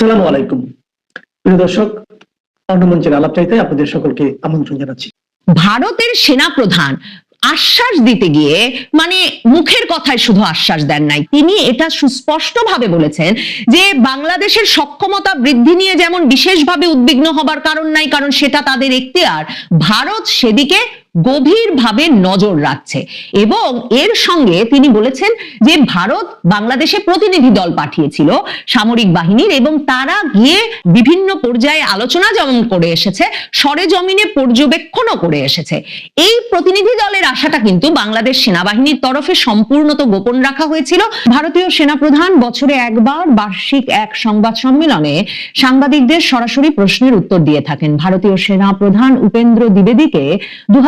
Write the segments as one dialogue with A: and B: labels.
A: আসসালামু আলাইকুম। প্রিয় দর্শক অন্নমঞ্চের আলাপ চাইতে আপনাদের সকলকে আমন্ত্রণ জানাচ্ছি।
B: ভারতের সেনা প্রধান আশ্বাস দিতে গিয়ে মানে মুখের কথায় শুধু আশ্বাস দেন নাই, তিনি এটা সুস্পষ্টভাবে বলেছেন যে বাংলাদেশের সক্ষমতা বৃদ্ধি নিয়ে যেমন বিশেষভাবে উদ্বিগ্ন হবার কারণ নাই, কারণ সেটা তাদের এখতিয়ার, ভারত সেদিকে গভীরভাবে নজর রাখছে। এবং এর সঙ্গে তিনি বলেছেন যে ভারত বাংলাদেশে প্রতিনিধি দল পাঠিয়েছিল সামরিক বাহিনীর এবং তারা গিয়ে বিভিন্ন পর্যায়ে আলোচনা যেমন করে এসেছে, সরেজমিনে পর্যবেক্ষণও করে এসেছে। এই প্রতিনিধি দলের আশাটা কিন্তু বাংলাদেশ সেনাবাহিনীর তরফে সম্পূর্ণত গোপন রাখা হয়েছিল। ভারতীয় সেনাপ্রধান বছরে একবার বার্ষিক এক সংবাদ সম্মেলনে সাংবাদিকদের সরাসরি প্রশ্নের উত্তর দিয়ে থাকেন। ভারতীয় সেনাপ্রধান উপেন্দ্র দ্বিবেদীকে দু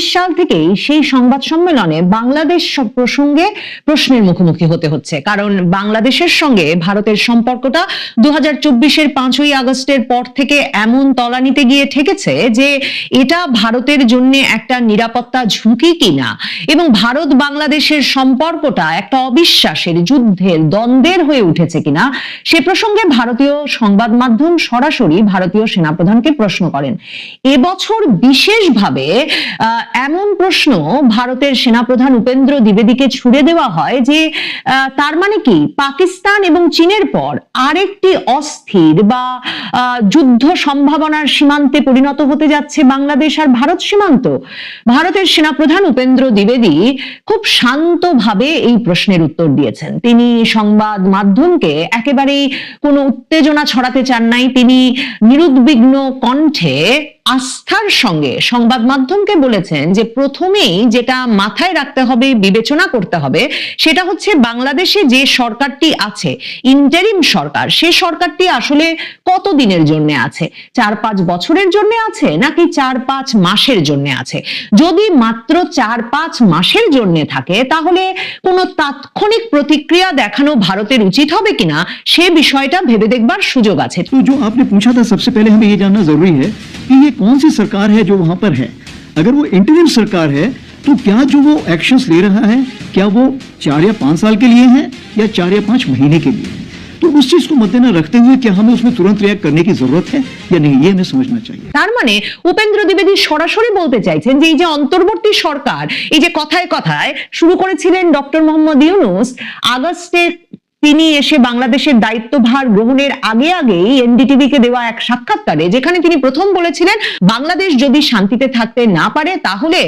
B: সাল থেকেই সেই সংবাদ সম্মেলনে বাংলাদেশ প্রসঙ্গে প্রশ্নের মুখোমুখি হতে হচ্ছে। কারণ বাংলাদেশের সঙ্গে ভারতের সম্পর্কটা দু হাজার চব্বিশের পাঁচই আগস্টের পর থেকে এমন তলানিতে গিয়ে ঠেকেছে যে এটা ভারতের জন্য একটা নিরাপত্তা ঝুঁকি কিনা এবং ভারত বাংলাদেশের সম্পর্কটা একটা অবিশ্বাসের যুদ্ধের দ্বন্দ্বের হয়ে উঠেছে কিনা সে প্রসঙ্গে ভারতীয় সংবাদ মাধ্যম সরাসরি ভারতীয় সেনাপ্রধানকে প্রশ্ন করেন। এবছর বিশেষভাবে এমন প্রশ্ন ভারতের সেনাপ্রধান উপেন্দ্র দ্বিবেদীকে ছুড়ে দেওয়া হয় যে তার মানে কি? পাকিস্তান এবং চীনের পর আরেকটি অস্থির বা যুদ্ধ সম্ভাবনার সীমান্তে পরিণত হতে যাচ্ছে বাংলাদেশ আর ভারত সীমান্ত। ভারতের সেনাপ্রধান উপেন্দ্র দ্বিবেদী খুব শান্তভাবে এই প্রশ্নের উত্তর দিয়েছেন। তিনি সংবাদ মাধ্যমকে একেবারেই কোনো উত্তেজনা ছড়াতে চান নাই। তিনি নিরুদ্বিগ্ন কণ্ঠে আস্থার সঙ্গে সংবাদ মাধ্যমকে বলেছেন যে প্রথমেই যেটা মাথায় রাখতে হবে বিবেচনা করতে হবে সেটা হচ্ছে বাংলাদেশে যে সরকারটি আছে ইন্টারিম সরকার সে সরকারটি আসলে কত দিনের জন্য আছে চার পাঁচ বছরের জন্য আছে নাকি চার পাঁচ মাসের জন্য আছে যদি মাত্র চার পাঁচ মাসের জন্য থাকে তাহলে কোনো তাৎক্ষণিক প্রতিক্রিয়া দেখানো ভারতের উচিত হবে কিনা সে বিষয়টা ভেবে দেখবার সুযোগ আছে
C: तो जो आपने पूछा था सबसे पहले हमें ये जानना जरूरी है कि ये कौन सी सरकार है जो वहां पर है अगर वो इंटरिम सरकार है तो क्या जो वो एक्शंस ले रहा है क्या वो चार या पांच साल के लिए है या चार या पांच महीने के लिए है तो उस चीज को मद्देनजर रखते हुए क्या हमें उसमें तुरंत रिएक्ट करने की जरूरत है या नहीं ये हमें समझना चाहिए
B: তার মানে উপেন্দ্র দ্বিবেদী সরাসরি বলতে চাইছেন যে এই যে অন্তর্বর্তী সরকার এই যে কথায় কথায় শুরু করেছিলেন ডক্টর মোহাম্মদ ইউনুস আগস্টে তিনি এসে বাংলাদেশের দায়িত্বভার গ্রহণের আগে আগেই এনডিটিভি কে দেওয়া এক সাক্ষাৎকারে, যেখানে তিনি প্রথম বলেছিলেন, বাংলাদেশ যদি শান্তিতে থাকতে না পারে, তাহলে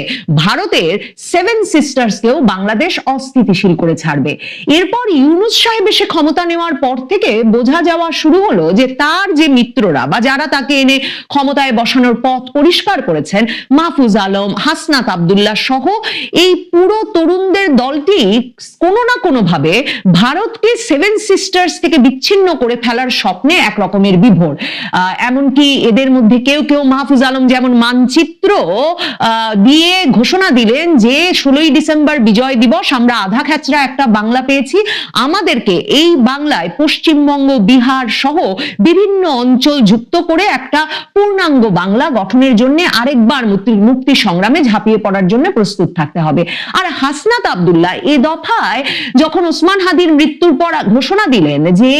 B: ভারতের সেভেন সিস্টার্স কেও বাংলাদেশ অস্থিতিশীল করে ছাড়বে। এরপর ইউনুস সাহেব এসে ক্ষমতা নেওয়ার পর থেকে বোঝা যাওয়া শুরু হলো যে তার যে মিত্ররা বা যারা তাকে এনে ক্ষমতায় বসানোর পথ পরিষ্কার করেছেন, মাহফুজ আলম, হাসনাত আবদুল্লাহ সহ এই পুরো তরুণদের দলটি কোনো না কোনো ভাবে ভারতকে সেভেন সিস্টার্স থেকে বিচ্ছিন্ন করে ফেলার স্বপ্নে এক রকমের বিভোর এমনকি এদের মধ্যে কেউ কেউ মাহফুজ আলম যেমন মানচিত্র দিয়ে ঘোষণা দিলেন যে, ষোলোই ডিসেম্বর বিজয় দিবস, আমরা আধা খ্যাচরা একটা বাংলা পেয়েছি। আমাদেরকে এই বাংলায় পশ্চিমবঙ্গ, বিহার সহ বিভিন্ন অঞ্চল যুক্ত করে একটা পূর্ণাঙ্গ বাংলা গঠনের জন্য আরেকবার মুক্তি সংগ্রামে ঝাঁপিয়ে পড়ার জন্য প্রস্তুত থাকতে হবে। আর হাসনাত আবদুল্লাহ এ দফায় যখন ওসমান হাদির মৃত্যুর পর ঘোষণা দিলেন যে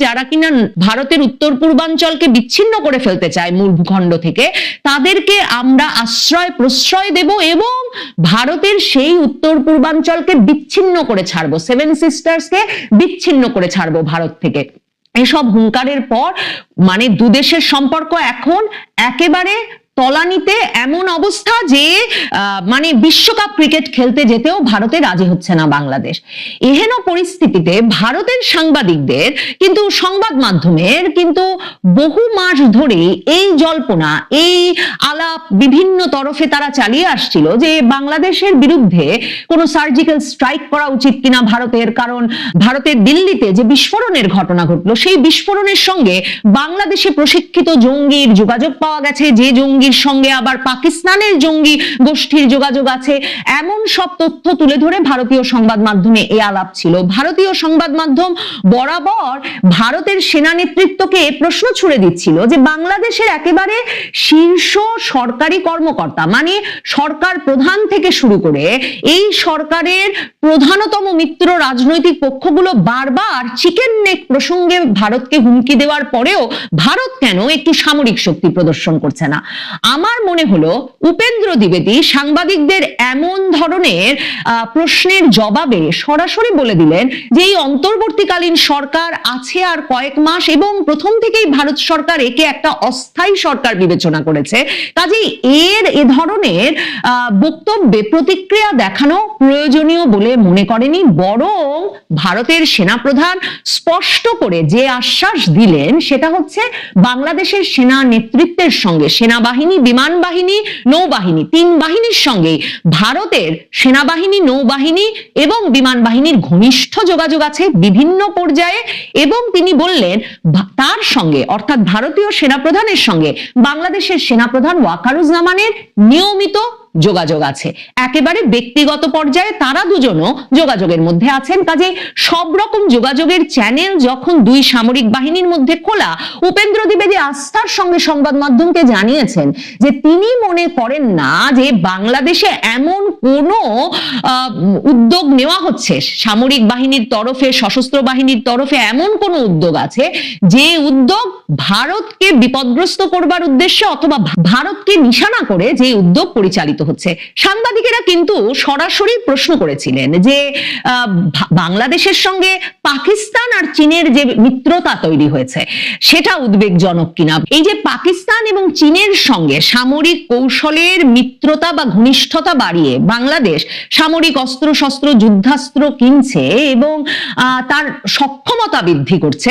B: যারা কিনা ভারতের উত্তর পূর্বাঞ্চলকে বিচ্ছিন্ন করে ফেলতে চায় মূল ভূখণ্ড থেকে, তাদেরকে আমরা আশ্রয় প্রশ্রয় দেব এবং ভারতের সেই উত্তর পূর্বাঞ্চলকে বিচ্ছিন্ন করে ছাড়বো সেভেন সিস্টার্সকে বিচ্ছিন্ন করে ছাড়বো ভারত থেকে। এসব হুঙ্কারের পর মানে দুদেশের সম্পর্ক এখন একেবারে তলানিতে এমন অবস্থা যে মানে বিশ্বকাপ ক্রিকেট খেলতে যেতেও ভারতে রাজি হচ্ছে না বাংলাদেশ। এহেন পরিস্থিতিতে ভারতের সাংবাদিকদের কিন্তু সংবাদ মাধ্যমের কিন্তু বহু মাস ধরে এই জল্পনা, এই আলাপ বিভিন্ন তরফে তারা চালিয়ে আসছিল যে বাংলাদেশের বিরুদ্ধে কোনো সার্জিক্যাল স্ট্রাইক করা উচিত কিনা ভারতের। কারণ ভারতের দিল্লিতে যে বিস্ফোরণের ঘটনা ঘটলো, সেই বিস্ফোরণের সঙ্গে বাংলাদেশে প্রশিক্ষিত জঙ্গির যোগাযোগ পাওয়া গেছে। যে জঙ্গির গোষ্ঠীর সঙ্গে আবার পাকিস্তানের জঙ্গি গোষ্ঠীর যোগাযোগ আছে। এমন সব তথ্য তুলে ধরে ভারতীয় সংবাদ মাধ্যমে এ আলাপ ছিল। ভারতীয় সংবাদ মাধ্যম বরাবর ভারতের সেনা নেতৃত্বকে প্রশ্ন ছুড়ে দিচ্ছিল যে বাংলাদেশের একেবারে শীর্ষ সরকারি কর্মকর্তা মানে সরকার প্রধান থেকে শুরু করে এই সরকারের প্রধানতম মিত্র রাজনৈতিক পক্ষগুলো বারবার চিকেন নেক প্রসঙ্গে ভারতকে হুমকি দেওয়ার পরেও ভারত কেন একটু সামরিক শক্তি প্রদর্শন করছে না? আমার মনে হলো উপেন্দ্র দ্বিবেদী সাংবাদিকদের এমন ধরনের প্রশ্নের জবাবে সরাসরি বলে দিলেন যে এই অন্তর্বর্তীকালীন সরকার আছে আর কয়েক মাস এবং প্রথম থেকেই ভারত সরকার একে একটা অস্থায়ী সরকার বিবেচনা করেছে। কাজেই এর এ ধরনের বক্তব্যে প্রতিক্রিয়া দেখানো প্রয়োজনীয় বলে মনে করেনি, বরং ভারতের সেনাপ্রধান স্পষ্ট করে যে আশ্বাস দিলেন সেটা হচ্ছে বাংলাদেশের সেনা নেতৃত্বের সঙ্গে সেনাবাহিনী বিমান বাহিনী, নৌবাহিনী, তিন বাহিনীর সঙ্গে ভারতের সেনাবাহিনী, নৌবাহিনী এবং বিমান বাহিনীর ঘনিষ্ঠ যোগাযোগ আছে বিভিন্ন পর্যায়ে এবং তিনি বললেন তার সঙ্গে অর্থাৎ ভারতীয় সেনাপ্রধানের সঙ্গে বাংলাদেশের সেনাপ্রধান ওয়াকারুজ্জামানের নিয়মিত যোগাযোগ আছে। একেবারে ব্যক্তিগত পর্যায়ে তারা দুজনও যোগাযোগের মধ্যে আছেন। কাজে সব রকম যোগাযোগের চ্যানেল যখন দুই সামরিক বাহিনীর মধ্যে খোলা, উপেন্দ্র দ্বিবেদী আস্থার সঙ্গে সংবাদ মাধ্যমকে জানিয়েছেন যে তিনি মনে করেন না যে বাংলাদেশে এমন কোনো উদ্যোগ নেওয়া হচ্ছে। সামরিক বাহিনীর তরফে, সশস্ত্র বাহিনীর তরফে এমন কোনো উদ্যোগ আছে যে উদ্যোগ ভারতকে বিপদগ্রস্ত করবার উদ্দেশ্যে অথবা ভারতকে নিশানা করে যে উদ্যোগ পরিচালিত হচ্ছে। সাংবাদিকেরা কিন্তু সরাসরি প্রশ্ন করেছিলেন যে বাংলাদেশের সঙ্গে পাকিস্তান আর চীনের যে মিত্রতা তৈরি হয়েছে, সেটা উদ্বেগজনক কিনা? এই যে পাকিস্তান এবং চীনের সঙ্গে সামরিক কৌশলের মিত্রতা বা ঘনিষ্ঠতা বাড়িয়ে বাংলাদেশ সামরিক অস্ত্র শস্ত্র যুদ্ধাস্ত্র কিনছে এবং তার সক্ষমতা বৃদ্ধি করছে,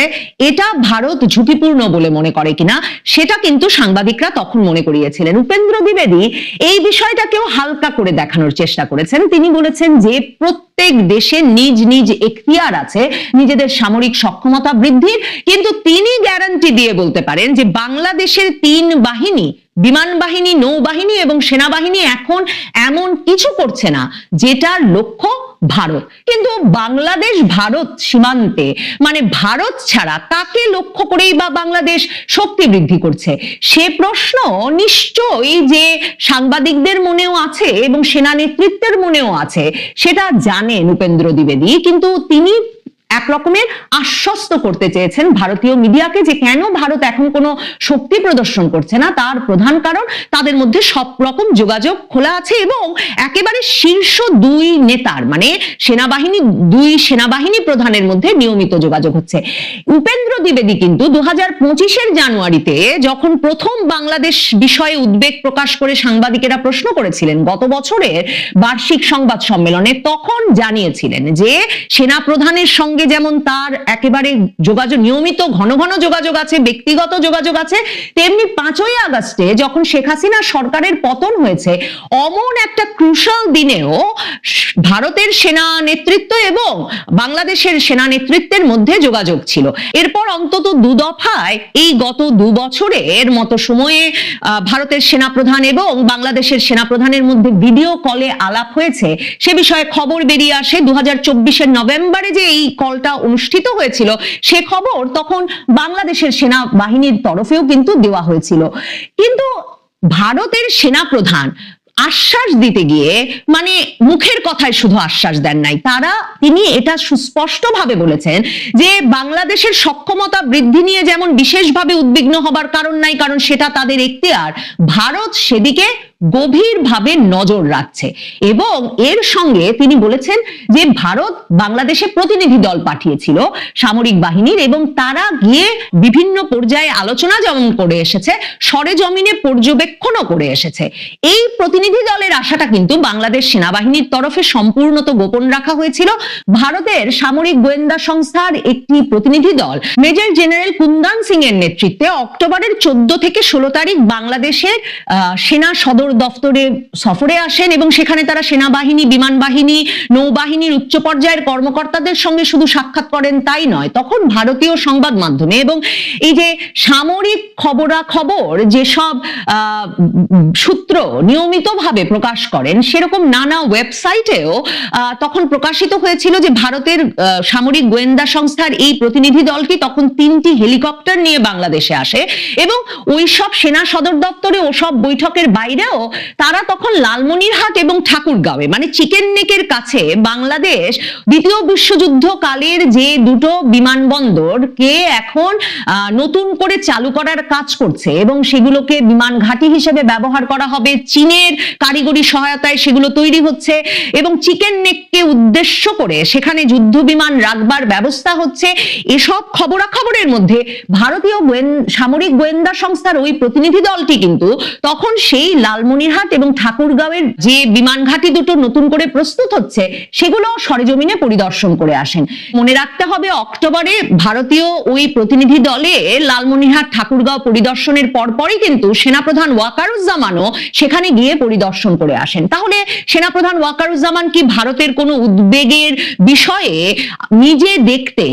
B: এটা ভারত ঝুঁকিপূর্ণ বলে মনে করে কিনা? সেটা কিন্তু সাংবাদিকরা তখন মনে করিয়েছিলেন। উপেন্দ্র দ্বিবেদী, এই বিষয়টাকেও হালকা করে দেখানোর চেষ্টা করেছেন। তিনি বলেছেন যে প্রত্যেক দেশে নিজ নিজ এখতিয়ার আছে, নিজেদের সামরিক সক্ষমতা বৃদ্ধির। কিন্তু তিনি গ্যারান্টি দিয়ে বলতে পারেন যে বাংলাদেশের তিন বাহিনী, বিমান বাহিনী, নৌবাহিনী এবং সেনাবাহিনী এখন এমন কিছু করছে না, যেটার লক্ষ্য ভারত। কিন্তু বাংলাদেশ ভারত সীমান্তে মানে ভারত ছাড়া কাকে লক্ষ্য করেই বা বাংলাদেশ শক্তি বৃদ্ধি করছে? সে প্রশ্ন নিশ্চয়ই যে সাংবাদিকদের মনেও আছে এবং সেনা নেতৃত্বের মনেও আছে, সেটা জানেন উপেন্দ্র দ্বিবেদী। কিন্তু তিনি এক রকমের আশ্বস্ত করতে চেয়েছেন ভারতীয় মিডিয়াকে যে কেন ভারত এখন কোনো শক্তি প্রদর্শন করছে না, তার প্রধান কারণ তাদের মধ্যে সব রকম যোগাযোগ খোলা আছে এবং একেবারে শীর্ষ দুই নেতার মানে সেনাবাহিনী, দুই সেনাবাহিনী প্রধানের মধ্যে নিয়মিত যোগাযোগ হচ্ছে। উপেন্দ্র দ্বিবেদী কিন্তু দু হাজার পঁচিশের জানুয়ারিতে যখন প্রথম বাংলাদেশ বিষয়ে উদ্বেগ প্রকাশ করে সাংবাদিকেরা প্রশ্ন করেছিলেন গত বছরের বার্ষিক সংবাদ সম্মেলনে, তখন জানিয়েছিলেন যে সেনা প্রধানের সঙ্গে যেমন তার একেবারে যোগাযোগ, নিয়মিত ঘন ঘন যোগাযোগ আছে, ব্যক্তিগত যোগাযোগ আছে, তেমনি পাঁচই আগস্টে যখন শেখ হাসিনা সরকারের পতন হয়েছে, অমন একটা ক্রুশাল দিনেও ভারতের সেনা নেতৃত্ব এবং বাংলাদেশের সেনা নেতৃত্বের মধ্যে যোগাযোগ ছিল। এরপর অন্তত দু দফায় এই গত দু বছরের মতো সময়ে ভারতের সেনাপ্রধান এবং বাংলাদেশের সেনাপ্রধানের মধ্যে ভিডিও কলে আলাপ হয়েছে। সে বিষয়ে খবর বেরিয়ে আসে দু হাজার নভেম্বরে যে এই কলটা অনুষ্ঠিত হয়েছিল, সে খবর তখন বাংলাদেশের সেনা বাহিনীর তরফেও কিন্তু দেওয়া হয়েছিল। কিন্তু ভারতের সেনাপ্রধান আশ্বাস দিতে গিয়ে মানে মুখের কথায় শুধু আশ্বাস দেন নাই, তারা, তিনি এটা সুস্পষ্টভাবে বলেছেন যে বাংলাদেশের সক্ষমতা বৃদ্ধি নিয়ে যেমন বিশেষভাবে উদ্বিগ্ন হবার কারণ নাই, কারণ সেটা তাদের এখতিয়ার, ভারত সেদিকে গভীরভাবে নজর রাখছে। এবং এর সঙ্গে তিনি বলেছেন যে ভারত বাংলাদেশে প্রতিনিধি দল পাঠিয়েছিল সামরিক বাহিনীর এবং তারা গিয়ে বিভিন্ন পর্যায়ে আলোচনা যেমন করে এসেছে, সরেজমিনে পর্যবেক্ষণও করে এসেছে। এই প্রতিনিধি দলের আশাটা কিন্তু বাংলাদেশ সেনাবাহিনীর তরফে সম্পূর্ণত গোপন রাখা হয়েছিল। ভারতের সামরিক গোয়েন্দা সংস্থার একটি প্রতিনিধি দল, মেজর জেনারেল কুন্দান সিং এর নেতৃত্বে অক্টোবরের চোদ্দ থেকে ষোলো তারিখ বাংলাদেশের সেনা সদর দফতরে সফরে আসেন এবং সেখানে তারা সেনাবাহিনী বিমান বাহিনী নৌবাহিনীর উচ্চ পর্যায়ের কর্মকর্তাদের সঙ্গে শুধু সাক্ষাৎ করেন তাই নয় তখন ভারতীয় সংবাদ মাধ্যমে এবং এই যে সামরিক খবরাখবর যেসব আহ, উম, সূত্র নিয়মিতভাবে প্রকাশ করেন সেরকম নানা ওয়েবসাইটেও তখন প্রকাশিত হয়েছিল যে ভারতের সামরিক গোয়েন্দা সংস্থার এই প্রতিনিধি দলটি তখন তিনটি হেলিকপ্টার নিয়ে বাংলাদেশে আসে এবং ওই সব সেনা সদর দপ্তরে ওসব বৈঠকের বাইরেও তারা তখন লালমনিরহাট এবং ঠাকুরগাঁওয়ে মানে চিকেন নেকের কাছে বাংলাদেশ দ্বিতীয় বিশ্বযুদ্ধ কালের যে দুটো বিমানবন্দর, কে এখন নতুন করে চালু করার কাজ করছে এবং সেগুলোকে বিমান ঘাঁটি হিসেবে ব্যবহার করা হবে, চীনের কারিগরি সহায়তায় সেগুলো তৈরি হচ্ছে এবং চিকেন নেককে উদ্দেশ্য করে সেখানে যুদ্ধ বিমান রাখবার ব্যবস্থা হচ্ছে। এসব খবরাখবরের মধ্যে ভারতীয় সামরিক গোয়েন্দা সংস্থার ওই প্রতিনিধি দলটি কিন্তু তখন সেই লালমনিরহাট এবং ঠাকুরগাঁওয়ের যে বিমান ঘাঁটি দুটো নতুন করে প্রস্তুত হচ্ছে সেগুলো সরেজমিনে পরিদর্শন করে আসেন। মনে রাখতে হবে, অক্টোবরে ভারতীয় ওই প্রতিনিধি দলে লালমনিরহাট ঠাকুরগাঁও পরিদর্শনের পরপরই কিন্তু সেনাপ্রধান ওয়াকারুজ্জামানও সেখানে গিয়ে পরিদর্শন করে আসেন। তাহলে সেনাপ্রধান ওয়াকারুজ্জামান কি ভারতের কোনো উদ্বেগের বিষয়ে নিজে দেখতে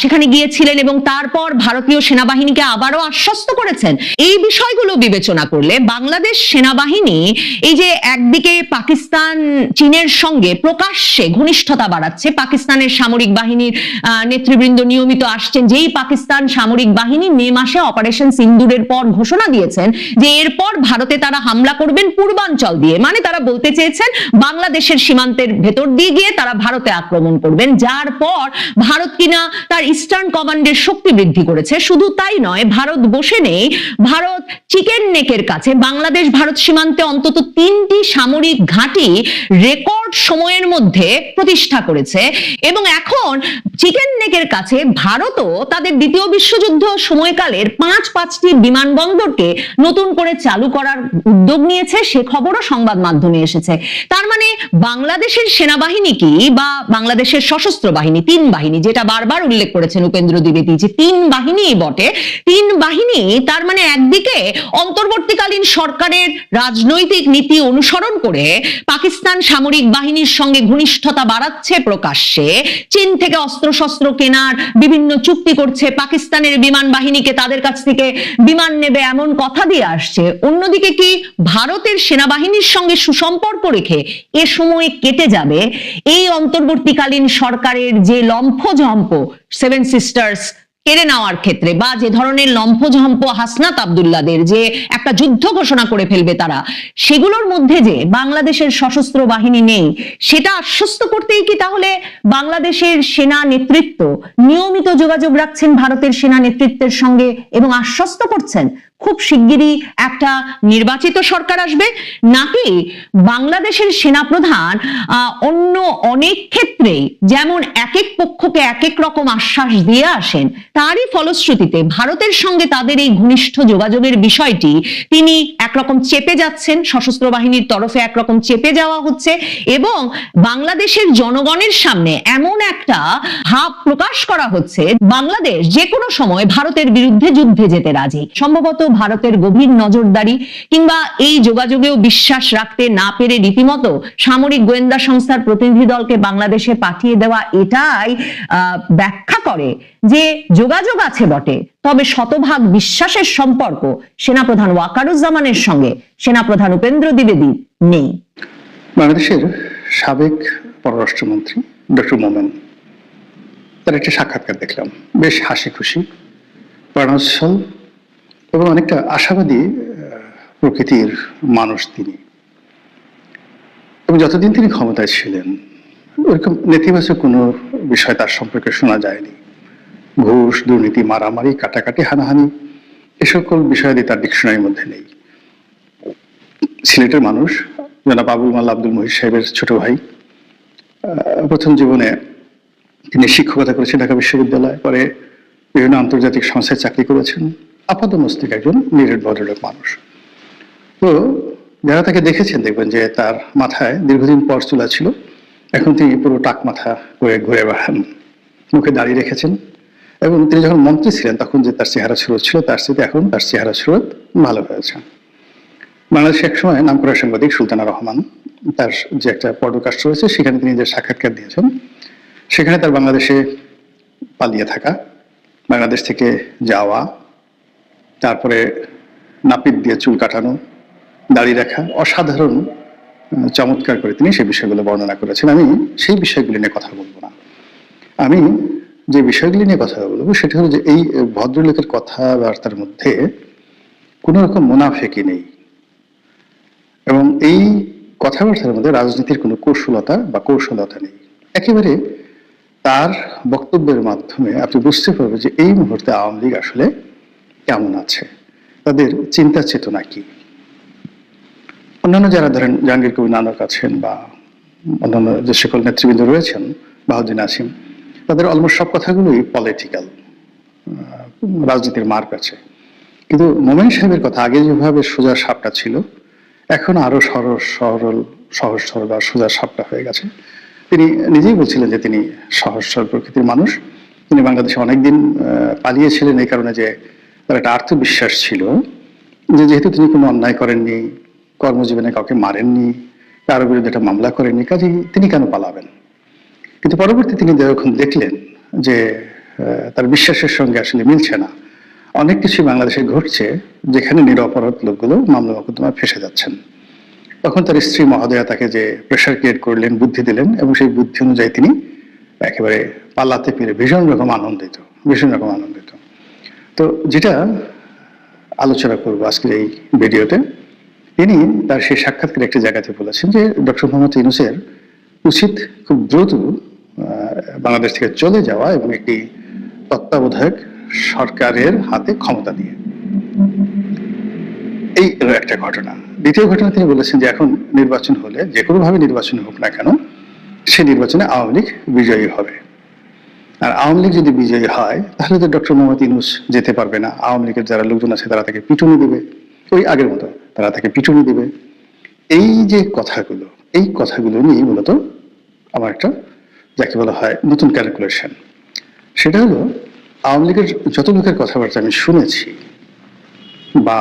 B: সেখানে গিয়েছিলেন এবং তারপর ভারতীয় সেনাবাহিনীকে আবারও আশ্বস্ত করেছেন? এই বিষয়গুলো বিবেচনা করলে বাংলাদেশ সেনাবাহিনী এই যে একদিকে পাকিস্তান, চীনের সঙ্গে প্রকাশ্যে ঘনিষ্ঠতা বাড়াচ্ছে, পাকিস্তানের সামরিক বাহিনীর নেতৃবৃন্দ নিয়মিত আসছেন, যেই পাকিস্তান সামরিক বাহিনী মে মাসে অপারেশন সিন্দুরের পর ঘোষণা দিয়েছেন যে এরপর ভারতে তারা হামলা করবেন পূর্বাঞ্চল দিয়ে। মানে তারা বলতে চেয়েছেন বাংলাদেশের সীমান্তের ভেতর দিয়ে গিয়ে তারা ভারতে আক্রমণ করবেন, যার পর ভারত কিনা তার ইস্টার্ন কমান্ডের শক্তি বৃদ্ধি করেছে। শুধু তাই নয়, ভারত বসে নেই, ভারত চিকেন নেকের কাছে, বাংলাদেশ, ভারত সীমান্তে অন্তত তিনটি সামরিক ঘাঁটি রেকর্ড সময়ের মধ্যে প্রতিষ্ঠা করেছে এবং এখন চিকেন নেকের কাছে ভারতও তাদের দ্বিতীয় বিশ্বযুদ্ধ সময়কালের পাঁচ পাঁচটি বিমানবন্দরকে নতুন করে চালু করার উদ্যোগ নিয়েছে, সে খবরও সংবাদ মাধ্যমে এসেছে। তার মানে বাংলাদেশের সেনাবাহিনী কি বা বাংলাদেশের সশস্ত্র বাহিনী, তিন বাহিনী, যেটা বারবার উল্লেখ করেছেন উপেন্দ্র দ্বিবেদী, যে তিন বাহিনী বটে, তিন বাহিনী তার মানে একদিকে অন্তর্বর্তীকালীন সরকারের রাজনৈতিক নীতি অনুসরণ করে পাকিস্তান সামরিক বাহিনীর সঙ্গে ঘনিষ্ঠতা বাড়াচ্ছে প্রকাশ্যে। চীন থেকে অস্ত্রশস্ত্র কেনার বিভিন্ন চুক্তি করছে পাকিস্তানের বিমান বাহিনীকে। তাদের কাছ থেকে বিমান নেবে এমন কথা দিয়ে আসছে। অন্যদিকে কি ভারতের সেনাবাহিনীর সঙ্গে সুসম্পর্ক রেখে এ সময় কেটে যাবে? এই অন্তর্বর্তীকালীন সরকারের যে লম্ফঝম্প সেভেন সিস্টার্স কেড়ে নেওয়ার ক্ষেত্রে বা যে ধরনের লম্ফঝম্প হাসনাত আবদুল্লাদের যে একটা যুদ্ধ ঘোষণা করে ফেলবে তারা সেগুলোর মধ্যে যে বাংলাদেশের সশস্ত্র বাহিনী নেই সেটা আশ্বস্ত করতেই কি তাহলে বাংলাদেশের সেনা নেতৃত্ব নিয়মিত যোগাযোগ রাখছেন ভারতের সেনা নেতৃত্বের সঙ্গে এবং আশ্বস্ত করছেন খুব শিগগিরই একটা নির্বাচিত সরকার আসবে নাকি বাংলাদেশের সেনাপ্রধান আহ, অন্য অনেক ক্ষেত্রেই যেমন এক এক পক্ষকে এক এক রকম আশ্বাস দিয়ে আসেন তারই ফলশ্রুতিতে ভারতের সঙ্গে তাদের এই ঘনিষ্ঠ যোগাযোগের বিষয়টি তিনি একরকম চেপে যাচ্ছেন, সশস্ত্র বাহিনীর তরফে একরকম চেপে যাওয়া হচ্ছে এবং বাংলাদেশের জনগণের সামনে এমন একটা ভাব প্রকাশ করা হচ্ছে, বাংলাদেশ যে কোনো সময় ভারতের বিরুদ্ধে যুদ্ধে যেতে রাজি। সম্ভবত ভারতের গভীর নজরদারি কিংবা এই যোগাযোগেও বিশ্বাস রাখতে না পেরে রীতিমতো সামরিক গোয়েন্দা সংস্থার প্রতিনিধি দলকে বাংলাদেশে পাঠিয়ে দেওয়া এটাই ব্যাখ্যা করে যে যোগাযোগ আছে বটে। তবে শতভাগ বিশ্বাসের সম্পর্ক সেনাপ্রধান ওয়াকারুজ্জামানের সঙ্গে সেনাপ্রধান উপেন্দ্র দ্বিবেদী নেই।
D: বাংলাদেশের সাবেক পররাষ্ট্রমন্ত্রী ডক্টর মোমেন, তার একটা সাক্ষাৎকার দেখলাম। বেশ হাসি খুশি প্রাণোচ্ছল এবং অনেকটা আশাবাদী প্রকৃতির মানুষ তিনি। এবং যতদিন তিনি ক্ষমতায় ছিলেন, ওরকম নেতিবাচক কোনো বিষয় তার সম্পর্কে শোনা যায়নি। ঘুষ, দুর্নীতি, মারামারি, কাটাকাটি, হানাহানি, এ সকল বিষয়াদি তার ডিকশনারির মধ্যে নেই। সিলেটের মানুষ, জনাব আবুল মাল্লা আব্দুল মহিদ সাহেবের ছোট ভাই প্রথম জীবনে তিনি শিক্ষকতা করেছেন ঢাকা বিশ্ববিদ্যালয়, পরে বিভিন্ন আন্তর্জাতিক সংস্থায় চাকরি করেছেন। আপাত মস্তিক একজন নিরেট ভদ্রলোক মানুষ। তো যারা তাকে দেখেছেন দেখবেন যে তার মাথায় দীর্ঘদিন পর চুলা ছিল। এখন তিনি পুরো টাক মাথা করে ঘুরে বেড়ান। মুখে দাঁড়িয়ে রেখেছেন। এবং তিনি যখন মন্ত্রী ছিলেন, তখন যে তার চেহারা স্রোত ছিল, তার সাথে এখন তার চেহারা স্রোত ভালো হয়েছে। বাংলাদেশে একসময় নামকরা সাংবাদিক সুলতানা রহমান, তার যে একটা পডকাস্ট রয়েছে, সেখানে তিনি যে সাক্ষাৎকার দিয়েছেন, সেখানে তার বাংলাদেশে পালিয়ে থাকা, বাংলাদেশ থেকে যাওয়া, তারপরে নাপিত দিয়ে চুল কাটানো, দাড়ি রাখা, অসাধারণ চমৎকার করে তিনি সেই বিষয়গুলো বর্ণনা করেছেন। আমি সেই বিষয়গুলি নিয়ে কথা বলব না। আমি যে বিষয়গুলি নিয়ে কথা বলব, সেটা হলো যে এই ভদ্রলোকের কথাবার্তার মধ্যে কোনো রকম মুনাফেকি নেই। এবং এই কথাবার্তার মধ্যে রাজনীতির কোনো কৌশলতা বা কৌশলতা নেই। একেবারে তার বক্তব্যের মাধ্যমে আপনি বুঝতে পারবেন যে এই মুহূর্তে আওয়ামী লীগ আসলে কেমন আছে, তাদের চিন্তা চেতনা কি। অন্যান্য যারা ধরেন জাহাঙ্গীর কবি নানক আছেন বা অন্যান্য যে সকল নেতৃবৃন্দ রয়েছেন বাহুদ্দিন আসিম তাদের অলমোস্ট সব কথাগুলোই পলিটিক্যাল রাজনীতির মার্ক আছে। কিন্তু মোমেন সাহেবের কথা আগে যেভাবে সোজা সাপটা ছিল, এখন আরও সরল সরল, সহজ সরল আর সোজা সাপটা হয়ে গেছে। তিনি নিজেই বলছিলেন যে তিনি সহজ সরল প্রকৃতির মানুষ। তিনি বাংলাদেশে অনেকদিন পালিয়েছিলেন এই কারণে যে তার একটা আত্মবিশ্বাস ছিল, যে যেহেতু তিনি কোনো অন্যায় করেননি, কর্মজীবনে কাউকে মারেননি কারোর বিরুদ্ধে একটা মামলা করেননি, কাজেই তিনি কেন পালাবেন? কিন্তু পরবর্তী তিনি যখন দেখলেন যে তার বিশ্বাসের সঙ্গে আসলে মিলছে না। অনেক কিছুই বাংলাদেশে ঘটছে যেখানে নিরপরাধ লোকগুলো মামলা মোকদ্দমায় ফেসে যাচ্ছেন। তখন তার স্ত্রী মহোদয়া তাকে যে প্রেশার ক্রিয়েট করলেন, বুদ্ধি দিলেন এবং সেই বুদ্ধি অনুযায়ী তিনি একেবারে পাল্লাতে পেরে ভীষণ রকম আনন্দিত, ভীষণ রকম আনন্দিত। তো যেটা আলোচনা করব আজকের এই ভিডিওতে, তিনি তার সেই সাক্ষাৎকারে একটি জায়গাতে বলেছেন যে, ডক্টর মোহাম্মদ ইউনুসের উচিত খুব দ্রুত বাংলাদেশ থেকে চলে যাওয়া এবং একটি তত্ত্বাবধায়ক সরকারের হাতে ক্ষমতা দিয়ে। এই একটা ঘটনা। দ্বিতীয় ঘটনা তিনি বলেছেন যে এখন নির্বাচন হলে যে কোনোভাবে নির্বাচন হোক না কেন, সে নির্বাচনে আওয়ামী লীগ বিজয়ী হবে। আর আওয়ামী লীগ যদি বিজয়ী হয়, তাহলে তো ডক্টর মোহাম্মদ ইউনুস যেতে পারবে না। আওয়ামী লীগের যারা লোকজন আছে, তারা তাকে পিটুনি দেবে। ওই আগের মতো তারা তাকে পিটুনি দেবে। এই যে কথাগুলো, এই কথাগুলো নিয়ে মূলত আমার একটা যাকে বলা হয় নতুন ক্যালকুলেশন সেটা হলো, আওয়ামী লীগের যত লোকের কথাবার্তা আমি শুনেছি বা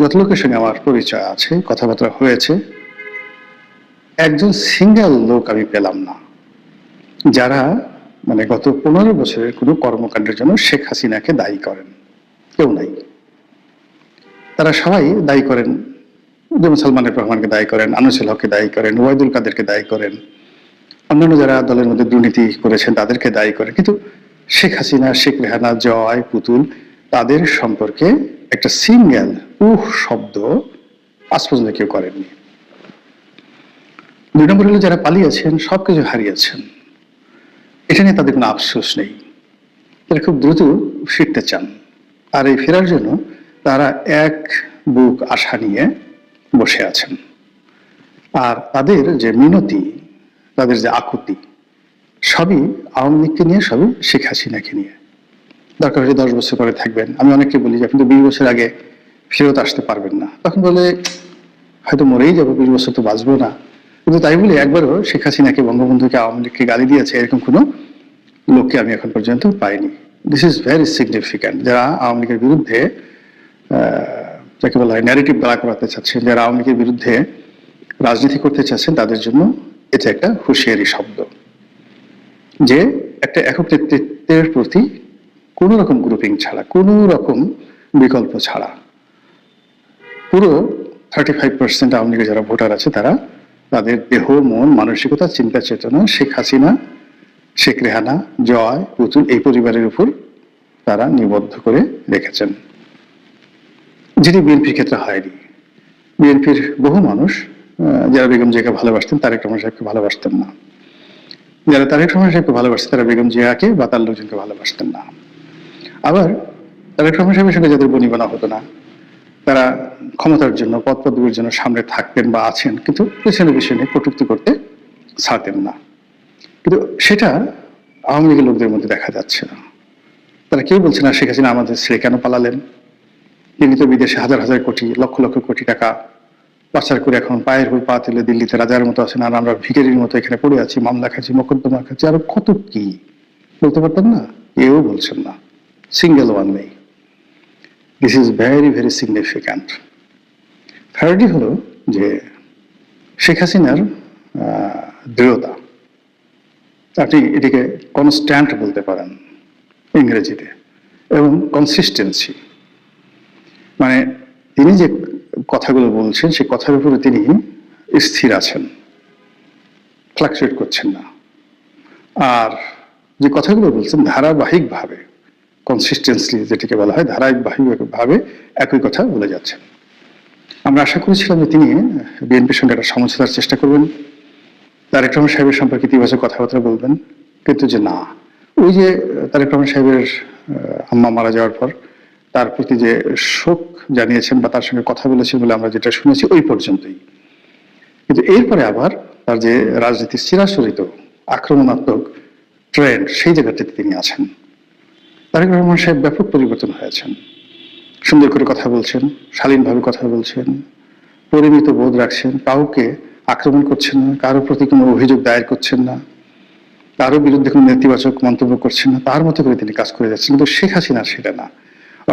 D: যত লোকের সঙ্গে আমার পরিচয় আছে, কথাবার্তা হয়েছে, একজন সিঙ্গেল লোক আমি পেলাম না, যারা মানে গত পনেরো বছরের কোনো কর্মকাণ্ডের জন্য শেখ হাসিনাকে দায়ী করেন। কেউ নাই। তারা সবাই দায়ী করেন যেমন রহমানকে দায়ী করেন আনুসুল হককে দায়ী করেন ওয়াইদুল কাদেরকে দায়ী করেন। অন্যান্য যারা দলের মধ্যে দুর্নীতি করেছেন, তাদেরকে দায়ী করেন কিন্তু শেখ হাসিনা, শেখ রেহানা, জয়, পুতুল, তাদের সম্পর্কে একটা সিঙ্গেল উহ শব্দ আজ পর্যন্ত কেউ করেননি। দুই নম্বর হলো যারা পালিয়েছেন সবকিছু হারিয়েছেন। এটা নিয়ে তাদের কোনো আফসোস নেই। তারা খুব দ্রুত ফিরতে চান। আর এই ফেরার জন্য তারা এক বুক আশা নিয়ে বসে আছেন। আর তাদের যে মিনতি তাদের যে আকুতি, সবই আওয়ামী লীগকে নিয়ে, সবই শেখ হাসিনাকে নিয়ে। দরকার হলে দশ বছর পরে থাকবেন। আমি অনেককে বলি যে, আপনি তো বিশ বছর আগে ফেরত আসতে পারবেন না। তখন বলে, হয়তো মরেই যাব, বিশ বছর তো বাঁচবো না। কিন্তু তাই বলে একবারও শেখ হাসিনাকে, বঙ্গবন্ধুকে, আওয়ামী লীগকে গালি দিয়েছে, এরকম কোনো লোককে আমি এখন পর্যন্ত পাইনি। দিস ইজ ভেরি সিগনিফিক্যান্ট যারা আওয়ামী লীগের বিরুদ্ধে যাকে বলা হয় ন্যারেটিভ দাঁড়া করাতে চাচ্ছেন, যারা আওয়ামী লীগের বিরুদ্ধে রাজনীতি করতে চাচ্ছেন, তাদের জন্য এটা একটা হুঁশিয়ারি শব্দ যে একটা একক নেতৃত্বের প্রতি কোনো রকম গ্রুপিং ছাড়া, কোনো রকম বিকল্প ছাড়া, পুরো থার্টি ফাইভ পার্সেন্ট আওয়ামী লীগের যারা ভোটার আছে তারা তাদের দেহ, মন, মানসিকতা, চিন্তা, চেতনা, শেখ হাসিনা, শেখ রেহানা, জয়, পুতুল এই পরিবারের উপর তারা নিবদ্ধ করে রেখেছেন। যেটি বিএনপির ক্ষেত্রে হয়নি, বিএনপির বহু মানুষ যারা বেগম জিয়াকে ভালোবাসতেন, তারেক রহমান সাহেবকে ভালোবাসতেন না। যারা তারেক রহমান সাহেবকে ভালোবাসতেন, তারা বেগম জিয়াকে বা তার লোকজনকে ভালোবাসতেন না। আবার তারেক রহমান সাহেবের সঙ্গে যাদের বনিবনা হতো না, তারা ক্ষমতার জন্য পদ পদবীর জন্য সামনে থাকতেন বা আছেন, কিন্তু পেছনে পেছনে কটুক্তি করতে ছাড়তেন না। কিন্তু সেটা আওয়ামী লীগের লোকদের মধ্যে দেখা যাচ্ছে না। তারা কেউ বলছে না, শেখ হাসিনা আমাদের ছেড়ে কেন পালালেন? তিনি তো বিদেশে হাজার হাজার কোটি, লক্ষ লক্ষ কোটি টাকা পাচার করে এখন পায়ের উপর পা তুলে দিল্লিতে রাজার মতো আছেন, আর আমরা ভিখারির মতো এখানে পড়ে আছি, মামলা খাচ্ছি মোকদ্দমা খাচ্ছি আরও কত কি? বলতে পারতেন না? কেউ বলছেন না। সিঙ্গেল ওয়ান নেই this is very very significant খারাপটি হলো যে শেখ হাসিনার দৃঢ়তা। আপনি এটিকে কনস্ট্যান্ট বলতে পারেন ইংরেজিতে, এবং কনসিস্টেন্সি মানে তিনি যে কথাগুলো বলছেন, সেই কথার উপরে তিনি স্থির আছেন। ফ্লাকচুয়েট করছেন না। আর যে কথাগুলো বলছেন ধারাবাহিকভাবে কনসিস্টেন্সলি যেটিকে বলা হয় ধারাবাহিকভাবে একই কথা বলে যাচ্ছেন। আমরা আশা করেছিলাম যে তিনি বিএনপির সঙ্গে একটা সমঝোতার চেষ্টা করবেন। তারেক রহমান সাহেবের সম্পর্কে ইতিবাচক কথাবার্তা বলবেন। কিন্তু যে না, ওই যে তারেক রহমান সাহেবের আম্মা মারা যাওয়ার পর তার প্রতি যে শোক জানিয়েছেন বা তার সঙ্গে কথা বলেছেন বলে আমরা যেটা শুনেছি, ওই পর্যন্তই। কিন্তু এরপরে আবার তার যে রাজনীতির চিরাচরিত, আক্রমণাত্মক ট্রেন্ড সেই জায়গাটিতে তিনি আছেন। তারেক রহমান সাহেব ব্যাপক পরিবর্তন হয়েছেন। সুন্দর করে কথা বলছেন, শালীনভাবে কথা বলছেন, পরিমিত বোধ রাখছেন, কাউকে আক্রমণ করছেন না কারোর প্রতি কোনো অভিযোগ দায়ের করছেন না কারোর বিরুদ্ধে কোনো নেতিবাচক মন্তব্য করছেন না, তার মতো করে তিনি কাজ করে যাচ্ছেন। কিন্তু শেখ হাসিনা সেটা না।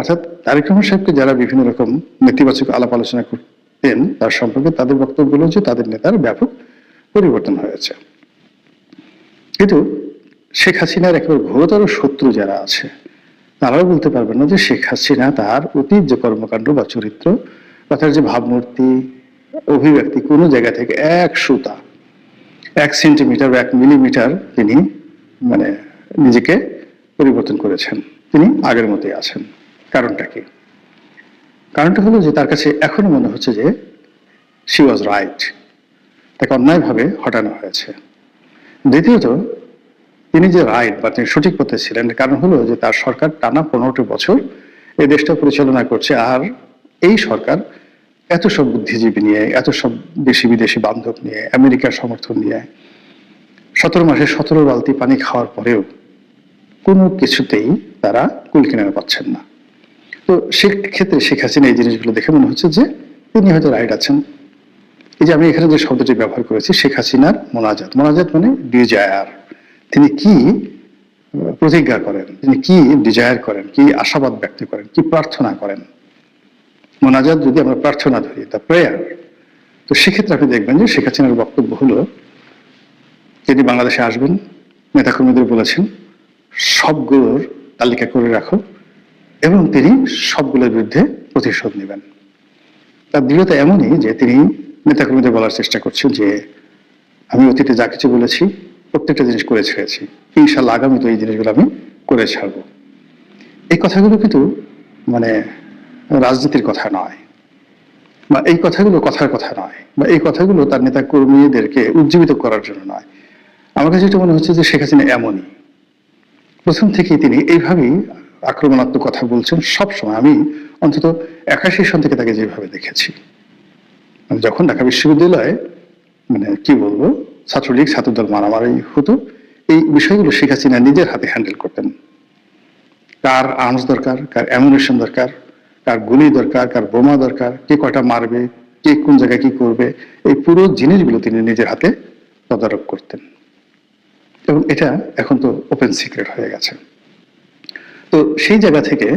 D: অর্থাৎ তারেক রহমান সাহেবকে যারা বিভিন্ন রকম নেতিবাচক আলাপ আলোচনা করতেন, তার সম্পর্কে তাদের বক্তব্য হলো যে তাদের নেতার ব্যাপক পরিবর্তন হয়েছে। কিন্তু শেখ হাসিনার একেবারে ঘোরতর শত্রু যারা আছে, তারাও বলতে পারবেন না যে শেখ হাসিনা তার অতীত যে কর্মকাণ্ড বা চরিত্র বা তার যে ভাবমূর্তি, অভিব্যক্তি, কোনো জায়গা থেকে এক সুতা, এক সেন্টিমিটার বা এক মিলিমিটার তিনি মানে নিজেকে পরিবর্তন করেছেন। তিনি আগের মতোই আছেন। কারণটা কি? কারণটা হলো যে তার কাছে এখনও মনে হচ্ছে যে শি ওয়াজ রাইট তাকে অন্যায়ভাবে হটানো হয়েছে। দ্বিতীয়ত, তিনি যে রাইট বা তিনি সঠিক পথে ছিলেন কারণ হলো যে তার সরকার টানা পনেরোটি বছর এই দেশটা পরিচালনা করছে। আর এই সরকার এত সব বুদ্ধিজীবী নিয়ে, এত সব দেশি বিদেশি বান্ধব নিয়ে, আমেরিকার সমর্থন নিয়ে, সতেরো মাসে সতেরো বালতি পানি খাওয়ার পরেও কোনো কিছুতেই তারা কুল পাচ্ছেন না। তো সেক্ষেত্রে শেখ হাসিনা এই জিনিসগুলো দেখে মনে হচ্ছে যে তিনি হয়তো রাইট আছেন। এই যে আমি এখানে যে শব্দটি ব্যবহার করেছি, শেখ হাসিনার মোনাজাত। মোনাজাত মানে ডিজায়ার। তিনি কি প্রতিজ্ঞা করেন? তিনি কি ডিজায়ার করেন? কি আশাবাদ ব্যক্ত করেন? কি প্রার্থনা করেন? মোনাজাত যদি আমরা প্রার্থনা ধরি, দ্য প্রেয়ার, তো সেক্ষেত্রে আপনি দেখবেন যে শেখ হাসিনার বক্তব্য হলো, তিনি বাংলাদেশে আসবেন, নেতাকর্মীদের বলেছেন, সবগুলোর তালিকা করে রাখো এবং তিনি সবগুলোর বিরুদ্ধে প্রতিশোধ নেবেন। তার দৃঢ়তা এমনই যে তিনি নেতাকর্মীদের বলার চেষ্টা করছেন যে, আমি অতীতে যা কিছু বলেছি, প্রত্যেকটা জিনিস করে ছেড়েছি। ইনশাল্লাহ আগামী তো এই জিনিসগুলো আমি করে ছাড়বো। এই কথাগুলো কিন্তু মানে রাজনীতির কথা নয়। বা এই কথাগুলো কথার কথা নয়। বা এই কথাগুলো তার নেতা কর্মীদেরকে উজ্জীবিত করার জন্য নয়। আমার কাছে যেটা মনে হচ্ছে যে শেখ হাসিনা এমনই। প্রথম থেকেই তিনি এইভাবেই আক্রমণাত্মক কথা বলছেন সব সময়। আমি অন্তত একাশি সন থেকে তাকে যেভাবে দেখেছি। মানে যখন ঢাকা বিশ্ববিদ্যালয়ে মানে কি বলব, ছাত্রলীগ, ছাত্রদল মারামারি হতো, এই বিষয়গুলো শেখ হাসিনা নিজের হাতে হ্যান্ডেল করতেন। কার আর্মস দরকার, কার অ্যামুনেশন দরকার, কার গুলি দরকার, কার বোমা দরকার, কে কয়টা মারবে, কে কোন জায়গায় কি করবে, এই পুরো জিনিসগুলো তিনি নিজের হাতে তদারক করতেন। এবং এটা এখন তো ওপেন সিক্রেট হয়ে গেছে। তো সেই জায়গা থেকে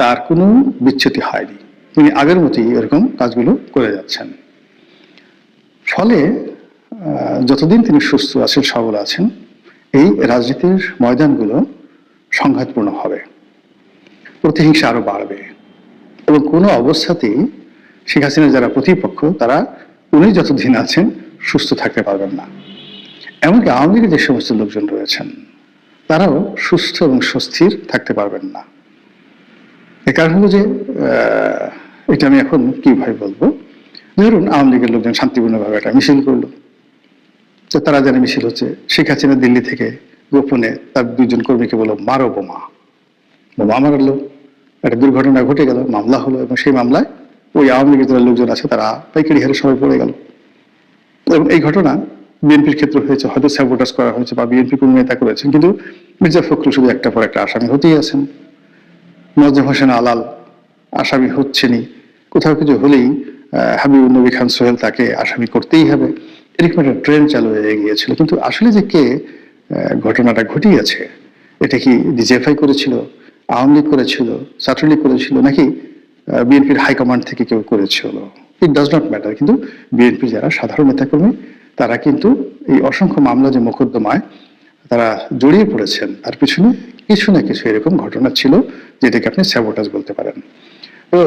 D: তার কোনো বিচ্যুতি হয়নি। তিনি আগের মতোই এরকম কাজগুলো করে যাচ্ছেন। ফলে যতদিন তিনি সুস্থ আছেন, সবল আছেন, এই রাজনীতির ময়দানগুলো সংঘাতপূর্ণ হবে। প্রতিহিংসা আরও বাড়বে এবং কোনো অবস্থাতেই শেখ হাসিনার যারা প্রতিপক্ষ, তারা উনি যতদিন আছেন সুস্থ থাকতে পারবেন না। এমনকি আওয়ামী লীগের যে সমস্ত লোকজন রয়েছেন তারাও সুস্থ এবং সুস্থির থাকতে পারবেন না। এ কারণ হলো যে এটা আমি এখন কীভাবে বলব? ধরুন আওয়ামী লীগের লোকজন শান্তিপূর্ণভাবে একটা মিছিল করল। তো তারা জানে মিছিল হচ্ছে শেখ হাসিনা দিল্লি থেকে গোপনে তার দুজন কর্মীকে বলল, মারো বোমা। বোমা মারলো। একটা দুর্ঘটনা ঘটে গেল, মামলা হলো এবং সেই মামলায় ওই আওয়ামী লীগের যারা লোকজন আছে তারা পাইকারি হারে সবাই পড়ে গেল। এবং এই ঘটনা বিএনপির ক্ষেত্রে হয়েছে, হয়তো স্যাবোটাস করা হয়েছে বা বিএনপি কোনো নেতা করেছেন। কিন্তু মির্জা ফখরুল শুধু একটা পর একটা আসামি হতেই আছেন। নজম হোসেন আলাল আসামি হচ্ছেনই। কোথাও কিছু হলেই হাবিবুল নবী খান সোহেল তাকে আসামি করতেই হবে। এরকম একটা ট্রেন চালু হয়ে গিয়েছিল। কিন্তু আসলে যে কে ঘটনাটা ঘটিয়েছে, এটা কি ডিজিএফআই করেছিল, আওয়ামী লীগ করেছিল, ছাত্রলীগ করেছিল, নাকি বিএনপির হাইকমান্ড থেকে কেউ করেছিল? ইট ডাজ নট ম্যাটার কিন্তু বিএনপির যারা সাধারণ নেতাকর্মী তারা কিন্তু এই অসংখ্য মামলা যে মোকদ্দমায় তারা জড়িয়ে পড়েছেন, তার পিছনে কিছু না কিছু এরকম ঘটনা ছিল যেটাকে আপনি স্যাবোটাজ বলতে পারেন। তো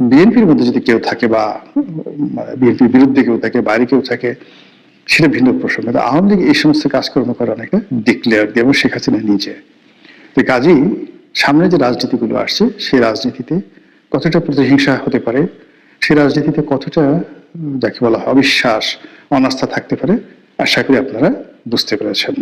D: বিএনপির মধ্যে যদি কেউ থাকে বা বিএনপির বিরুদ্ধে কেউ থাকে, বাইরে কেউ থাকে, সেটা ভিন্ন প্রসঙ্গ। আওয়ামী লীগ এই সমস্ত কাজকর্ম করে অনেকটা ডিক্লেয়ার দিয়ে এবং শেখ হাসিনা নিজে। তো কাজেই সামনে যে রাজনীতিগুলো আসছে, সেই রাজনীতিতে কতটা প্রতিহিংসা হতে পারে, সেই রাজনীতিতে কতটা যাকে বলা হয় অবিশ্বাস অনাস্থা থাকতে পারে। আশা করি আপনারা বুঝতে পেরেছেন।